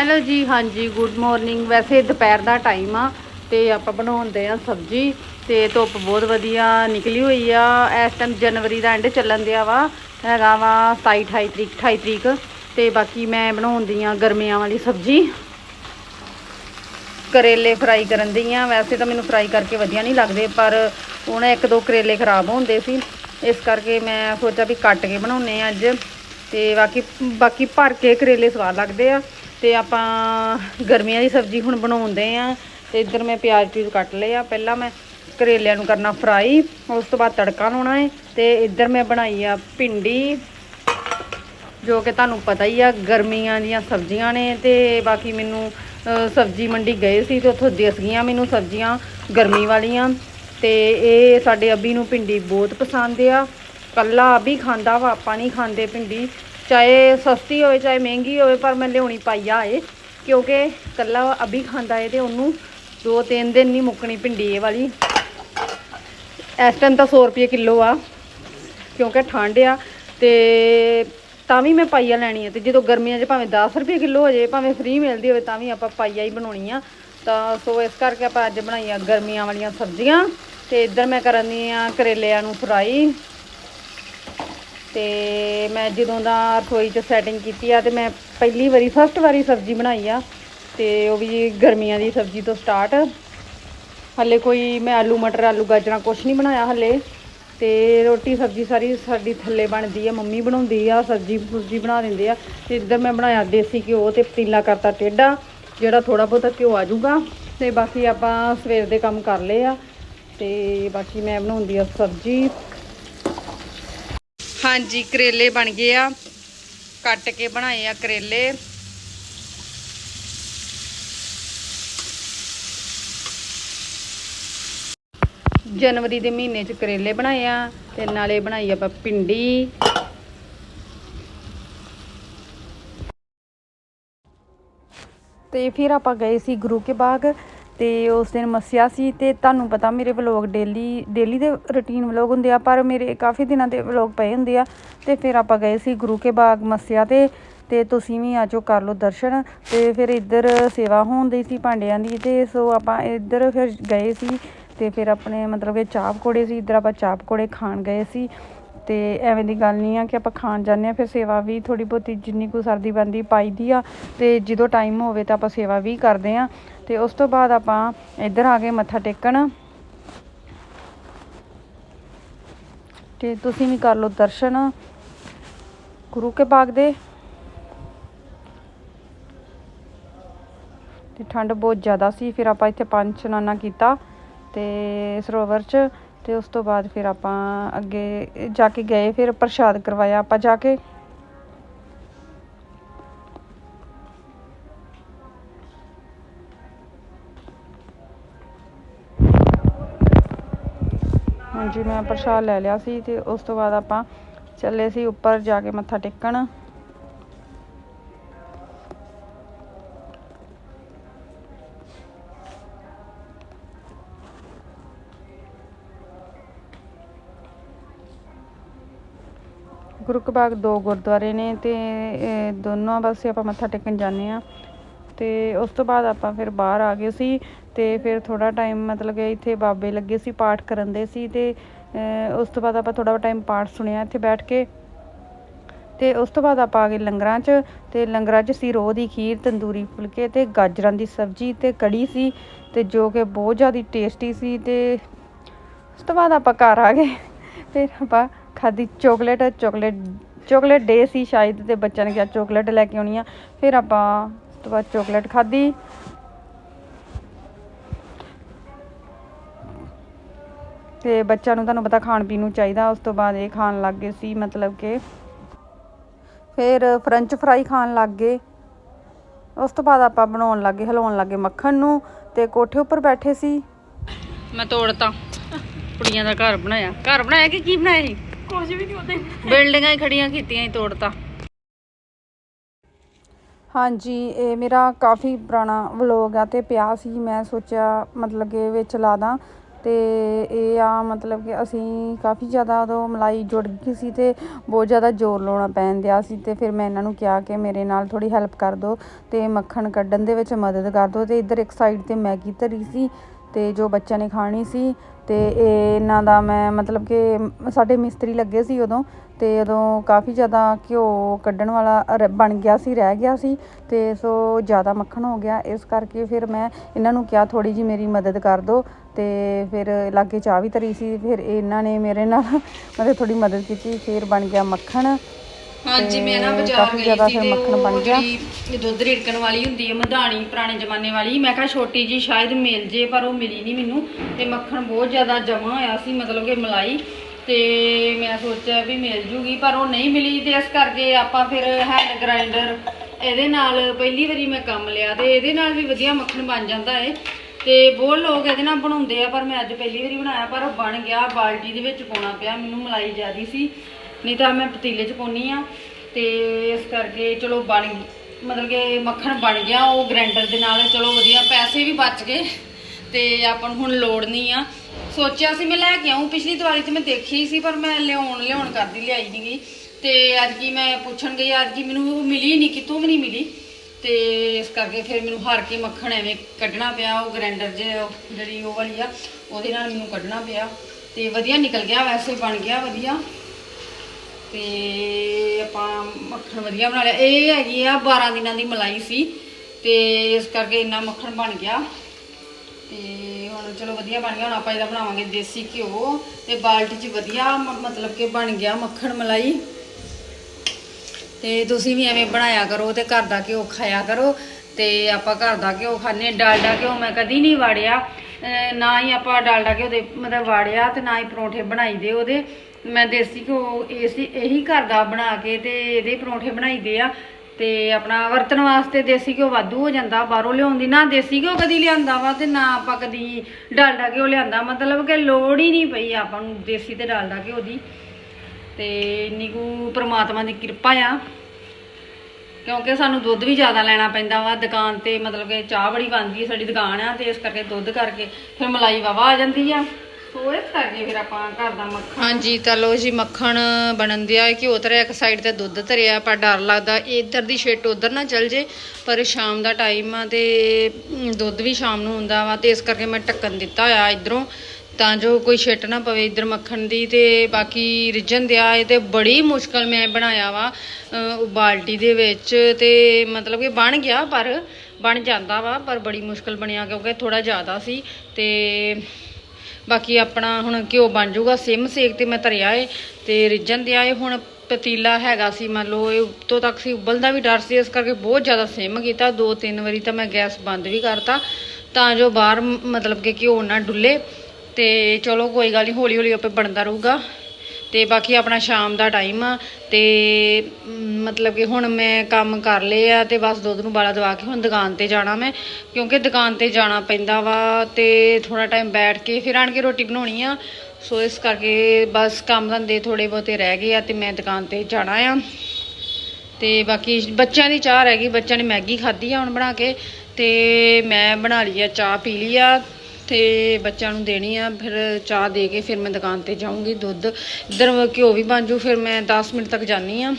Hello ਜੀ, ਹਾਂਜੀ good morning ਵੈਸੇ ਦੁਪਹਿਰ ਦਾ ਟਾਈਮ ਆ ਤੇ ਆਪਾਂ ਬਣਾਉਂਦੇ ਆ ਸਬਜੀ ਤੇ ਧੁੱਪ ਬਹੁਤ ਵਧੀਆ ਨਿਕਲੀ ਹੋਈ ਆ। ਇਸ ਟਾਈਮ ਜਨਵਰੀ ਦਾ ਐਂਡ ਚੱਲਣ ਦਿਆ ਵਾ। ਹੈਗਾ ਵਾ 27 28 ਤਰੀਕ 28 ਤਰੀਕ ਤੇ ਬਾਕੀ ਮੈਂ ਬਣਾਉਂਦੀ ਆ ਗਰਮੀਆਂ ਵਾਲੀ ਸਬਜੀ। ਕਰੇਲੇ ਫਰਾਈ ਕਰਨ ਦੀ ਆ। ਵੈਸੇ ਤਾਂ ਮੈਨੂੰ ਫਰਾਈ ਕਰਕੇ ਵਧੀਆ ਨਹੀਂ ਲੱਗਦੇ, ਪਰ ਹੁਣ ਇੱਕ ਦੋ ਕਰੇਲੇ ਖਰਾਬ ਹੁੰਦੇ ਸੀ। ਇਸ ਕਰਕੇ ਮੈਂ ਸੋਚਿਆ ਵੀ ਕੱਟ ਕੇ ਬਣਾਉਨੇ ਆ ਅੱਜ। ਤੇ ਬਾਕੀ ਬਾਕੀ ਭਰ ਕੇ ਕਰੇਲੇ ਸਵਾਦ ਲੱਗਦੇ ਆ। ਤੇ ਆਪਾਂ ਗਰਮੀਆਂ ਦੀ ਸਬਜ਼ੀ ਹੁਣ ਬਣਾਉਂਦੇ ਆ ਤੇ ਇੱਧਰ ਮੈਂ ਪਿਆਜ਼ ਪੀਜ਼ ਕੱਟ ਲਏ ਆ। ਪਹਿਲਾਂ ਮੈਂ ਕਰੇਲਿਆਂ ਨੂੰ ਕਰਨਾ ਫਰਾਈ, ਉਸ ਤੋਂ ਬਾਅਦ ਤੜਕਾ ਲਾਉਣਾ ਹੈ ਤੇ ਇੱਧਰ ਮੈਂ ਬਣਾਈ ਆ ਭਿੰਡੀ, ਜੋ ਕਿ ਤੁਹਾਨੂੰ ਪਤਾ ਹੀ ਆ ਗਰਮੀਆਂ ਦੀਆਂ ਸਬਜ਼ੀਆਂ ਨੇ ਤੇ ਬਾਕੀ ਮੈਨੂੰ ਸਬਜ਼ੀ ਮੰਡੀ ਗਏ ਸੀ ਤੇ ਉੱਥੋਂ ਦਿਸ ਗਈਆਂ ਮੈਨੂੰ ਸਬਜ਼ੀਆਂ ਗਰਮੀ ਵਾਲੀਆਂ ਤੇ ਇਹ ਸਾਡੇ ਅੱਬੀ ਨੂੰ ਭਿੰਡੀ ਬਹੁਤ ਪਸੰਦ ਆ। ਕੱਲਾ ਅਭੀ ਖਾਂਦਾ ਵਾ, ਆਪਾਂ ਨਹੀਂ ਖਾਂਦੇ ਭਿੰਡੀ। ਚਾਹੇ ਸਸਤੀ ਹੋਵੇ, ਚਾਹੇ ਮਹਿੰਗੀ ਹੋਵੇ, ਪਰ ਮੈਂ ਲਿਆਉਣੀ ਪਾਈਆ ਏ ਕਿਉਂਕਿ ਕੱਲਾ ਅਭੀ ਖਾਂਦਾ ਏ ਤੇ ਉਹਨੂੰ ਦੋ ਤਿੰਨ ਦਿਨ ਨਹੀਂ ਮੁੱਕਣੀ ਭਿੰਡੀ ਇਹ ਵਾਲੀ। ਇਸ ਟਾਈਮ ਤਾਂ 100 ਰੁਪਏ ਕਿਲੋ ਆ, ਕਿਉਂਕਿ ਠੰਡ ਆ ਤੇ ਤਾਂ ਵੀ ਮੈਂ ਪਾਈਆ ਲੈਣੀ ਹੈ ਤੇ ਜਦੋਂ ਗਰਮੀਆਂ 'ਚ ਭਾਵੇਂ 10 ਰੁਪਏ ਕਿਲੋ ਹੋ ਜੇ ਭਾਵੇਂ ਫ੍ਰੀ ਮਿਲਦੀ ਹੋਵੇ, ਤਾਂ ਵੀ ਆਪਾਂ ਪਾਈਆ ਹੀ ਬਣਾਉਣੀ ਆ। ਤਾਂ ਸੋ ਇਸ ਕਰਕੇ ਆਪਾਂ ਅੱਜ ਬਣਾਈਆਂ ਗਰਮੀਆਂ ਵਾਲੀਆਂ ਸਬਜ਼ੀਆਂ ਤੇ ਇੱਧਰ ਮੈਂ ਕਰਨੀ ਆ ਕਰੇਲਿਆਂ ਨੂੰ ਫਰਾਈ। ਤੇ ਮੈਂ ਜਦੋਂ ਦਾ ਰਸੋਈ 'ਚ ਸੈਟਿੰਗ ਕੀਤੀ ਆ ਤੇ ਮੈਂ ਪਹਿਲੀ ਵਾਰੀ ਫਸਟ ਵਾਰੀ ਸਬਜ਼ੀ ਬਣਾਈ ਆ ਤੇ ਉਹ ਵੀ ਗਰਮੀਆਂ ਦੀ ਸਬਜ਼ੀ ਤੋਂ ਸਟਾਰਟ ਹੱਲੇ ਕੋਈ ਮੈਂ ਆਲੂ ਮਟਰ, ਆਲੂ ਗਾਜਰਾਂ ਕੁਛ ਨਹੀਂ ਬਣਾਇਆ ਹੱਲੇ। ਤੇ ਰੋਟੀ, ਸਬਜ਼ੀ ਸਾਰੀ ਸਾਡੀ ਥੱਲੇ ਬਣਦੀ ਆ, ਮੰਮੀ ਬਣਾਉਂਦੀ ਆ, ਸਬਜ਼ੀ ਸੁਬਜ਼ੀ ਬਣਾ ਦਿੰਦੇ ਆ। ਤੇ ਇੱਧਰ ਮੈਂ ਬਣਾਇਆ ਦੇਸੀ ਘਿਓ ਤੇ ਪਤੀਲਾ ਕਰਤਾ ਟੇਢਾ, ਜਿਹੜਾ ਥੋੜਾ ਬਹੁਤਾ ਘਿਓ ਆ ਜਾਊਗਾ। ਤੇ ਬਾਕੀ ਆਪਾਂ ਸਵੇਰ ਦੇ ਕੰਮ ਕਰ ਲਏ ਆ। ਤੇ ਬਾਕੀ ਮੈਂ ਬਣਾਉਂਦੀ ਆ ਸਬਜ਼ੀ। ਹਾਂਜੀ, ਕਰੇਲੇ ਬਣ ਗਏ ਆ। ਕੱਟ ਕੇ ਬਣਾਏ ਆ ਕਰੇਲੇ। ਜਨਵਰੀ ਦੇ ਮਹੀਨੇ ਚ ਕਰੇਲੇ ਬਣਾਏ ਆ ਤੇ ਨਾਲੇ ਬਣਾਈ ਆਪਾਂ ਭਿੰਡੀ। ਤੇ ਫਿਰ ਆਪਾਂ ਗਏ ਸੀ ਗੁਰੂ ਕੇ ਬਾਗ। ਤੇ ਉਸ ਦਿਨ ਮੱਸਿਆ ਸੀ ਤੇ ਤੁਹਾਨੂੰ ਪਤਾ ਮੇਰੇ ਵਲੋਗ ਡੇਲੀ ਡੇਲੀ ਦੇ ਰੁਟੀਨ ਵਲੋਗ ਹੁੰਦੇ ਆ, ਪਰ ਮੇਰੇ ਕਾਫੀ ਦਿਨਾਂ ਦੇ ਵਲੋਗ ਪਏ ਹੁੰਦੇ ਆ ਤੇ ਫਿਰ ਆਪਾਂ ਗਏ ਸੀ ਗੁਰੂ ਕੇ ਬਾਗ ਮੱਸਿਆ ਤੇ ਤੇ ਤੁਸੀਂ ਵੀ ਆਜੋ ਕਰ ਲਓ ਦਰਸ਼ਨ ਤੇ ਫਿਰ ਇੱਧਰ ਸੇਵਾ ਹੋਣ ਦੀ ਸੀ ਭਾਂਡਿਆਂ ਦੀ ਤੇ ਸੋ ਆਪਾਂ ਇੱਧਰ ਫਿਰ ਗਏ ਸੀ ਤੇ ਫਿਰ ਆਪਣੇ ਮਤਲਬ ਕਿ ਚਾਹ ਪਕੌੜੇ ਸੀ, ਇੱਧਰ ਆਪਾਂ ਚਾਹ ਪਕੌੜੇ ਖਾਣ ਗਏ ਸੀ ਤੇ ਐਵੇਂ ਦੀ ਗੱਲ ਨਹੀਂ ਆ ਕਿ ਆਪਾਂ ਖਾਣ ਜਾਂਦੇ ਆ, ਫਿਰ ਸੇਵਾ ਵੀ ਥੋੜੀ ਬਹੁਤੀ ਜਿੰਨੀ ਕੁ ਸਰਦੀ ਬੰਦੀ ਪਾਈਦੀ ਆ ਤੇ ਜਦੋਂ ਟਾਈਮ ਹੋਵੇ ਤਾਂ ਆਪਾਂ ਸੇਵਾ ਵੀ ਕਰਦੇ ਆ ਤੇ ਉਸ ਤੋਂ ਬਾਅਦ ਆਪਾਂ ਇੱਧਰ ਆ ਗਏ ਮੱਥਾ ਟੇਕਣ। ਤੇ ਤੁਸੀਂ ਵੀ ਕਰ ਲਓ ਦਰਸ਼ਨ ਗੁਰੂ ਕੇ ਬਾਗ ਦੇ। ਤੇ ਠੰਡ ਬਹੁਤ ਜ਼ਿਆਦਾ ਸੀ, ਫਿਰ ਆਪਾਂ ਇੱਥੇ ਪੰਜ ਸਨਾਨਾ ਕੀਤਾ ਤੇ ਸਰੋਵਰ 'ਚ ਤੇ ਉਸ ਤੋਂ ਬਾਅਦ ਫਿਰ ਆਪਾਂ ਅੱਗੇ ਜਾ ਕੇ ਗਏ, ਫਿਰ ਪ੍ਰਸ਼ਾਦ ਕਰਵਾਇਆ ਆਪਾਂ ਜਾ ਕੇ। ਹਾਂਜੀ ਮੈਂ ਪ੍ਰਸ਼ਾਦ ਲੈ ਲਿਆ ਸੀ ਤੇ ਉਸ ਤੋਂ ਬਾਅਦ ਆਪਾਂ ਚੱਲੇ ਸੀ ਉੱਪਰ ਜਾ ਕੇ ਮੱਥਾ ਟੇਕਣ। ਗੁਰੂ ਕੇ ਬਾਗ ਦੋ ਗੁਰਦੁਆਰੇ ਨੇ ਤੇ ਦੋਨੋਂ ਪਾਸੇ ਆਪਾਂ ਮੱਥਾ ਟੇਕਣ ਜਾਂਦੇ ਆ ਤੇ ਉਸ ਤੋਂ ਬਾਅਦ ਆਪਾਂ ਫਿਰ ਬਾਹਰ ਆ ਗਏ ਸੀ। ਤੇ ਫਿਰ ਥੋੜਾ ਟਾਈਮ ਮਤਲਬ ਕਿ ਇੱਥੇ ਬਾਬੇ ਲੱਗੇ ਸੀ, ਪਾਠ ਕਰਨ ਦੇ ਸੀ ਤੇ ਉਸ ਤੋਂ ਬਾਅਦ ਆਪਾਂ ਥੋੜਾ ਟਾਈਮ ਪਾਠ ਸੁਣਿਆ ਇੱਥੇ ਬੈਠ ਕੇ। ਤੇ ਉਸ ਤੋਂ ਬਾਅਦ ਆਪਾਂ ਆ ਗਏ ਲੰਗਰਾਂ 'ਚ ਤੇ ਲੰਗਰਾਂ 'ਚ ਸੀ ਰੋਹ ਦੀ ਖੀਰ, ਤੰਦੂਰੀ ਫੁਲਕੇ ਤੇ ਗਾਜਰਾਂ ਦੀ ਸਬਜ਼ੀ ਤੇ ਕੜੀ ਸੀ ਤੇ ਜੋ ਕਿ ਬਹੁਤ ਜ਼ਿਆਦਾ ਟੇਸਟੀ ਸੀ ਤੇ ਉਸ ਤੋਂ ਬਾਅਦ ਆਪਾਂ ਘਰ ਆ ਗਏ। ਫਿਰ ਆਪਾਂ ਖਾਦੀ ਚੋਕਲੇਟ ਚੋਕਲੇਟ ਚੋਕਲੇਟ ਡੇ ਸੀ ਸ਼ਾਇਦ ਤੇ ਬੱਚਿਆਂ ਨੇ ਕਿਹਾ ਚੋਕਲੇਟ ਲੈ ਕੇ ਆਉਣੀ ਆ। ਫਿਰ ਆਪਾਂ ਉਸ ਤੋਂ ਬਾਅਦ ਚੋਕਲੇਟ ਖਾਦੀ ਤੇ ਬੱਚਿਆਂ ਨੂੰ ਤੁਹਾਨੂੰ ਪਤਾ ਖਾਣ ਪੀਣ ਨੂੰ ਚਾਹੀਦਾ ਉਸ ਤੋਂ ਬਾਅਦ ਇਹ ਖਾਣ ਲੱਗ ਗਏ ਸੀ ਮਤਲਬ ਕਿ ਫਿਰ ਫਰੈਂਚ ਫਰਾਈ ਖਾਣ ਲੱਗ ਗਏ। ਉਸ ਤੋਂ ਬਾਅਦ ਆਪਾਂ ਬਣਾਉਣ ਲੱਗੇ ਹਿਲਾਉਣ ਲੱਗੇ ਮੱਖਣ ਨੂੰ ਤੇ ਕੋਠੇ ਉੱਪਰ ਬੈਠੇ ਸੀ। ਮੈਂ ਤੋੜਤਾ। ਕੁੜੀਆਂ ਦਾ ਘਰ ਬਣਾਇਆ। ਘਰ ਬਣਾਇਆ ਕਿ ਕੀ ਬਣਾਇਆ ਸੀ? ਕੁਝ ਵੀ ਨਹੀਂ ਉਹਦੇ। ਬਿਲਡਿੰਗਾਂ ਹੀ ਖੜੀਆਂ ਕੀਤੀਆਂ ਹੀ ਤੋੜਤਾ। ਹਾਂਜੀ ਇਹ ਮੇਰਾ ਕਾਫੀ ਪੁਰਾਣਾ ਵਲੋਗ ਆ ਤੇ ਪਿਆ ਸੀ। ਮੈਂ ਸੋਚਿਆ ਮਤਲਬ ਕਿ ਵਿੱਚ ਲਾ ਦਾਂ। ਅਤੇ ਇਹ ਆ ਮਤਲਬ ਕਿ ਅਸੀਂ ਕਾਫੀ ਜ਼ਿਆਦਾ ਉਦੋਂ ਮਲਾਈ ਜੁੜ ਗਈ ਸੀ ਅਤੇ ਬਹੁਤ ਜ਼ਿਆਦਾ ਜ਼ੋਰ ਲਾਉਣਾ ਪੈਣ ਦਿਆ ਸੀ ਅਤੇ ਫਿਰ ਮੈਂ ਇਹਨਾਂ ਨੂੰ ਕਿਹਾ ਕਿ ਮੇਰੇ ਨਾਲ ਥੋੜ੍ਹੀ ਹੈਲਪ ਕਰ ਦਿਓ ਅਤੇ ਮੱਖਣ ਕੱਢਣ ਦੇ ਵਿੱਚ ਮਦਦ ਕਰ ਦਿਓ ਅਤੇ ਇੱਧਰ ਇੱਕ ਸਾਈਡ ਤੇ ਮੈਗੀ ਧਰੀ ਸੀ ਅਤੇ ਜੋ ਬੱਚਿਆਂ ਨੇ ਖਾਣੀ ਸੀ ਤੇ ਇਹ ਇਹਨਾਂ ਦਾ ਮੈਂ ਮਤਲਬ ਕਿ ਸਾਡੇ ਮਿਸਤਰੀ ਲੱਗੇ ਸੀ ਉਦੋਂ ਤੇ ਉਦੋਂ ਕਾਫੀ ਜ਼ਿਆਦਾ ਘਿਓ ਕੱਢਣ ਵਾਲਾ ਰ- ਬਣ ਗਿਆ ਸੀ, ਰਹਿ ਗਿਆ ਸੀ ਤੇ ਸੋ ਜ਼ਿਆਦਾ ਮੱਖਣ ਹੋ ਗਿਆ। ਇਸ ਕਰਕੇ ਫਿਰ ਮੈਂ ਇਹਨਾਂ ਨੂੰ ਕਿਹਾ ਥੋੜੀ ਜੀ ਮੇਰੀ ਮਦਦ ਕਰ ਦਿਓ। ਤੇ ਫਿਰ ਲਾਗੇ ਚਾਹ ਵੀ ਧਰੀ ਸੀ, ਫਿਰ ਇਹਨਾਂ ਨੇ ਮੇਰੇ ਨਾਲ ਮਤਲਬ ਥੋੜੀ ਮਦਦ ਕੀਤੀ। ਫਿਰ ਬਣ ਗਿਆ ਮੱਖਣ ਹਾਂਜੀ ਮੈਂ ਨਾ ਬਾਜ਼ਾਰ ਕਾਫੀ ਗਈ ਜ਼ਿਆਦਾ ਸੀ ਫਿਰ ਤੇ ਮੱਖਣ ਬਣ ਉਹ ਗਿਆ। ਜਿਹੜੀ ਦੁੱਧ ਰਿੜਕਣ ਵਾਲੀ ਹੁੰਦੀ ਹੈ ਮਧਾਣੀ ਪੁਰਾਣੇ ਜ਼ਮਾਨੇ ਵਾਲੀ। ਮੈਂ ਕਿਹਾ ਛੋਟੀ ਜੀ ਸ਼ਾਇਦ ਮਿਲ ਜੇ ਪਰ ਉਹ ਮਿਲੀ ਨਹੀਂ ਮੈਨੂੰ। ਤੇ ਮੱਖਣ ਬਹੁਤ ਜ਼ਿਆਦਾ ਜਮਾ ਹੋਇਆ ਸੀ ਮਤਲਬ ਕਿ ਮਲਾਈ। ਤੇ ਮੈਂ ਸੋਚਿਆ ਵੀ ਮਿਲ ਜੂਗੀ ਪਰ ਉਹ ਨਹੀਂ ਮਿਲੀ ਤੇ ਇਸ ਕਰਕੇ ਆਪਾਂ ਫਿਰ ਹੈਂਡ ਗ੍ਰਾਈਂਡਰ ਇਹਦੇ ਨਾਲ ਪਹਿਲੀ ਵਾਰੀ ਮੈਂ ਕੰਮ ਲਿਆ ਤੇ ਇਹਦੇ ਨਾਲ ਵੀ ਵਧੀਆ ਮੱਖਣ ਬਣ ਜਾਂਦਾ ਏ। ਤੇ ਬਹੁਤ ਲੋਕ ਇਹਦੇ ਨਾਲ ਬਣਾਉਂਦੇ ਆ ਪਰ ਮੈਂ ਅੱਜ ਪਹਿਲੀ ਵਾਰੀ ਬਣਾਇਆ ਪਰ ਉਹ ਬਣ ਗਿਆ ਬਾਲਟੀ ਦੇ ਵਿੱਚ ਪਾਉਣਾ ਪਿਆ ਮੈਨੂੰ ਮਲਾਈ ਜ਼ਿਆਦੀ ਸੀ। ਨਹੀਂ ਤਾਂ ਮੈਂ ਪਤੀਲੇ 'ਚ ਪਾਉਣੀ ਆ ਤੇ ਇਸ ਕਰਕੇ ਚਲੋ ਬਣ ਮਤਲਬ ਕਿ ਮੱਖਣ ਬਣ ਗਿਆ, ਉਹ ਗ੍ਰਾਈਂਡਰ ਦੇ ਨਾਲ ਚਲੋ ਵਧੀਆ, ਪੈਸੇ ਵੀ ਬਚ ਗਏ ਤੇ ਆਪਾਂ ਨੂੰ ਹੁਣ ਲੋੜ ਨਹੀਂ ਆ। ਸੋਚਿਆ ਸੀ ਮੈਂ ਲੈ ਕੇ ਆਉਂ ਪਿਛਲੀ ਦੀਵਾਲੀ 'ਚ ਮੈਂ ਦੇਖੀ ਸੀ, ਪਰ ਮੈਂ ਲਿਆਉਣ ਲਿਆਉਣ ਕਰਦੀ, ਲਿਆਈ ਨਹੀਂ ਗਈ। ਤੇ ਅੱਜ ਕੀ ਮੈਂ ਪੁੱਛਣ ਗਈ, ਅੱਜ ਕੀ ਮੈਨੂੰ ਉਹ ਮਿਲੀ ਨਹੀਂ, ਕਿਤੋਂ ਵੀ ਨਹੀਂ ਮਿਲੀ। ਤੇ ਇਸ ਕਰਕੇ ਫਿਰ ਮੈਨੂੰ ਹਾਰ ਕੇ ਮੱਖਣ ਐਵੇਂ ਕੱਢਣਾ ਪਿਆ, ਉਹ ਗ੍ਰਾਈਂਡਰ 'ਚ ਜਿਹੜੀ ਉਹ ਵਾਲੀ ਆ, ਉਹਦੇ ਨਾਲ ਮੈਨੂੰ ਕੱਢਣਾ ਪਿਆ। ਤੇ ਵਧੀਆ ਨਿਕਲ ਗਿਆ, ਵੈਸੇ ਬਣ ਗਿਆ ਵਧੀਆ। ਤੇ ਆਪਾਂ ਮੱਖਣ ਵਧੀਆ ਬਣਾ ਲਿਆ। ਇਹ ਹੈਗੀ ਆ 12 ਦਿਨਾਂ ਦੀ ਮਲਾਈ ਸੀ ਤੇ ਇਸ ਕਰਕੇ ਇੰਨਾ ਮੱਖਣ ਬਣ ਗਿਆ। ਤੇ ਹੁਣ ਚਲੋ ਵਧੀਆ ਬਣ ਗਿਆ। ਹੁਣ ਆਪਾਂ ਇਹਦਾ ਬਣਾਵਾਂਗੇ ਦੇਸੀ ਘਿਓ ਤੇ ਬਾਲਟੀ 'ਚ ਵਧੀਆ ਮ- ਮਤਲਬ ਕਿ ਬਣ ਗਿਆ ਮੱਖਣ ਮਲਾਈ। ਤੇ ਤੁਸੀਂ ਵੀ ਐਵੇਂ ਬਣਾਇਆ ਕਰੋ ਤੇ ਘਰ ਦਾ ਘਿਓ ਖਾਇਆ ਕਰੋ। ਤੇ ਆਪਾਂ ਘਰ ਦਾ ਘਿਓ ਖਾਣੇ ਡਾਲਡਾ ਘਿਓ ਮੈਂ ਕਦੀ ਨਹੀਂ ਵਾੜਿਆ। ਨਾ ਹੀ ਆਪਾਂ ਡਾਲਡਾ ਘਿਓ ਦੇ ਮਤਲਬ ਵਾੜਿਆ ਤੇ ਨਾ ਹੀ ਪਰੌਂਠੇ ਬਣਾਈਦੇ ਉਹਦੇ। ਮੈਂ ਦੇਸੀ ਘਿਓ ਏਸੀ ਇਹੀ ਘਰ ਦਾ ਬਣਾ ਕੇ ਤੇ ਇਹਦੇ ਪਰੌਂਠੇ ਬਣਾਈਦੇ ਆ। ਤੇ ਆਪਣਾ ਵਰਤਣ ਵਾਸਤੇ ਦੇਸੀ ਘਿਓ ਵਾਧੂ ਹੋ ਜਾਂਦਾ, ਬਾਹਰੋਂ ਲਿਆਉਂਦੀ ਨਾ ਦੇਸੀ ਘਿਓ ਕਦੀ ਲਿਆਂਦਾ ਵਾ ਤੇ ਨਾ ਆਪਾਂ ਕਦੀ ਡਾਲਡਾ ਘਿਓ ਲਿਆਂਦਾ। ਮਤਲਬ ਕਿ ਲੋੜ ਹੀ ਨਹੀਂ ਪਈ ਆਪਾਂ ਨੂੰ ਦੇਸੀ ਤੇ ਡਾਲਡਾ ਘਿਓ ਦੀ। ਤੇ ਇੰਨੀ ਕੁ ਪ੍ਰਮਾਤਮਾ ਦੀ ਕਿਰਪਾ ਆ। ਕਿਉਂਕਿ ਸਾਨੂੰ ਦੁੱਧ ਵੀ ਜ਼ਿਆਦਾ ਲੈਣਾ ਪੈਂਦਾ ਵਾ, ਦੁਕਾਨ ਤੇ ਮਤਲਬ ਕਿ ਚਾਹ ਬੜੀ ਬਣਦੀ ਹੈ ਸਾਡੀ ਦੁਕਾਨ ਆ, ਤੇ ਇਸ ਕਰਕੇ ਦੁੱਧ ਕਰਕੇ ਫਿਰ ਮਲਾਈ ਵਾਵਾ ਆ ਜਾਂਦੀ ਆ। ਸੋ ਇਸ ਕਰਕੇ ਫਿਰ ਆਪਾਂ ਘਰ ਦਾ ਮੱਖਣ। ਹਾਂਜੀ, ਤਾਂ ਲੋ ਜੀ ਮੱਖਣ ਬਣਨ ਦਿਆ ਹੈ ਘਿਓ ਧਰਿਆ, ਇੱਕ ਸਾਈਡ ਤੇ ਦੁੱਧ ਧਰਿਆ ਪਰ ਡਰ ਲੱਗਦਾ, ਇੱਧਰ ਦੀ ਛਿੱਟ ਉਧਰ ਨਾ ਚਲ ਜੇ, ਪਰ ਸ਼ਾਮ ਦਾ ਟਾਈਮ ਆ ਤੇ ਦੁੱਧ ਵੀ ਸ਼ਾਮ ਨੂੰ ਹੁੰਦਾ ਵਾ, ਤੇ ਇਸ ਕਰਕੇ ਮੈਂ ਢੱਕਣ ਦਿੱਤਾ ਹੋਇਆ ਇਧਰੋਂ। ਤਾਂ ਜੋ ਕੋਈ ਛਿੱਟ ਨਾ ਪਵੇ ਇਧਰ ਮੱਖਣ ਦੀ ਤੇ ਬਾਕੀ ਰਿਜਨ ਦਿਆ, ਇਹ ਤੇ ਬੜੀ ਮੁਸ਼ਕਲ ਮੈਂ ਬਣਾਇਆ ਵਾ ਬਾਲਟੀ ਦੇ ਵਿੱਚ ਤੇ ਮਤਲਬ ਕਿ ਬਣ ਗਿਆ ਪਰ ਬਣ ਜਾਂਦਾ ਵਾ, ਪਰ ਬੜੀ ਮੁਸ਼ਕਲ ਬਣਿਆ ਕਿਉਂਕਿ ਥੋੜਾ ਜ਼ਿਆਦਾ ਸੀ ਤੇ ਬਾਕੀ ਆਪਣਾ ਹੁਣ ਘਿਓ ਬਣ ਜਾਊਗਾ, ਸਿਮ ਸੇਕ ਤੇ ਮੈਂ ਧਰਿਆ ਏ ਤੇ ਰਿਜਨ ਦਿਆ ਏ, ਹੁਣ ਪਤੀਲਾ ਹੈਗਾ ਸੀ ਮੰਨ ਲਓ, ਇਹ ਉੱਤੋਂ ਤੱਕ ਸੀ, ਉਬਲਦਾ ਵੀ ਡਰ ਸੀ, ਇਸ ਕਰਕੇ ਬਹੁਤ ਜ਼ਿਆਦਾ ਸਿਮ ਕੀਤਾ, ਦੋ ਤਿੰਨ ਵਾਰੀ ਤਾਂ ਮੈਂ ਗੈਸ ਬੰਦ ਵੀ ਕਰਤਾ, ਤਾਂ ਜੋ ਬਾਹਰ ਮਤਲਬ ਕਿ ਘਿਓ ਨਾ ਡੁੱਲੇ। ਤੇ ਚਲੋ ਕੋਈ ਗੱਲ ਨਹੀਂ ਹੌਲੀ ਹੌਲੀ ਆਪੇ ਬਣਦਾ ਰਹੂਗਾ। ਤੇ ਬਾਕੀ ਆਪਣਾ ਸ਼ਾਮ ਦਾ ਟਾਈਮ ਆ, ਤੇ ਮਤਲਬ ਕਿ ਹੁਣ ਮੈਂ ਕੰਮ ਕਰ ਲਏ ਆ ਤੇ ਬਸ ਦੁੱਧ ਨੂੰ ਬਾਲਾ ਦਵਾ ਕੇ ਹੁਣ ਦੁਕਾਨ ਤੇ ਜਾਣਾ ਮੈਂ, ਕਿਉਂਕਿ ਦੁਕਾਨ ਤੇ ਜਾਣਾ ਪੈਂਦਾ ਵਾ ਤੇ ਥੋੜਾ ਟਾਈਮ ਬੈਠ ਕੇ ਫਿਰ ਆਣ ਕੇ ਰੋਟੀ ਬਣਾਉਣੀ ਆ। ਸੋ ਇਸ ਕਰਕੇ ਬਸ ਕੰਮ ਧੰਦੇ ਥੋੜੇ ਬਹੁਤੇ ਰਹਿ ਗਏ ਆ ਤੇ ਮੈਂ ਦੁਕਾਨ ਤੇ ਜਾਣਾ ਆ। ਤੇ ਬਾਕੀ ਬੱਚਿਆਂ ਦੀ ਚਾਹ ਰਹਿ ਗਈ, ਬੱਚਿਆਂ ਨੇ ਮੈਗੀ ਖਾਧੀ ਆ ਹੁਣ ਬਣਾ ਕੇ ਤੇ ਮੈਂ ਬਣਾ ਲਈ ਆ, ਚਾਹ ਪੀ ਲਈ ਆ। ਤੇ ਬੱਚਿਆਂ ਨੂੰ ਦੇਣੀ ਆ, ਫਿਰ ਚਾਹ ਦੇ ਕੇ ਫਿਰ ਮੈਂ ਦੁਕਾਨ ਤੇ ਜਾਊਂਗੀ ਦੁੱਧ। ਇੱਧਰ ਘਿਓ ਵੀ ਬਣ ਜੂ, ਫਿਰ ਮੈਂ 10 ਮਿੰਟ ਤੱਕ ਜਾਨੀ ਆ।